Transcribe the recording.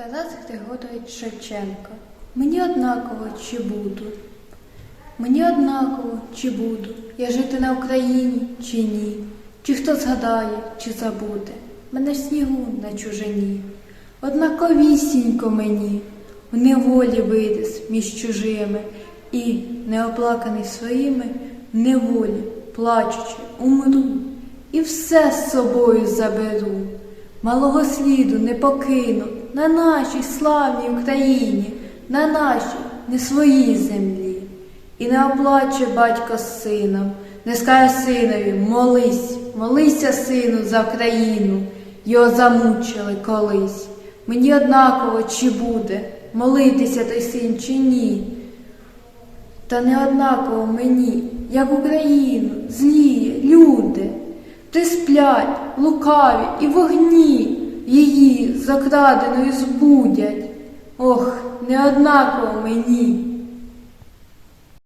Тарас Григорович Шевченко. Мені однаково, чи буду. Мені однаково, чи буду я жити на Україні, чи ні. Чи хто згадає, чи забуде мене в снігу на чужині. Однаковісінько мені в неволі виріс між чужими і, неоплаканий своїми, в неволі, плачучи, умру, і все з собою заберу. Малого сліду не покину на нашій славній Україні, на нашій не своїй землі. І не оплаче батько з сином, не скаже синові, молись, молися, сину, за країну, його замучили колись. Мені однаково, чи буде молитися той син, чи ні. Та не однаково мені, як Україну, зліє, люди, ти сплять, лукаві і вогні її закраденою збудять. Ох, не однаково мені.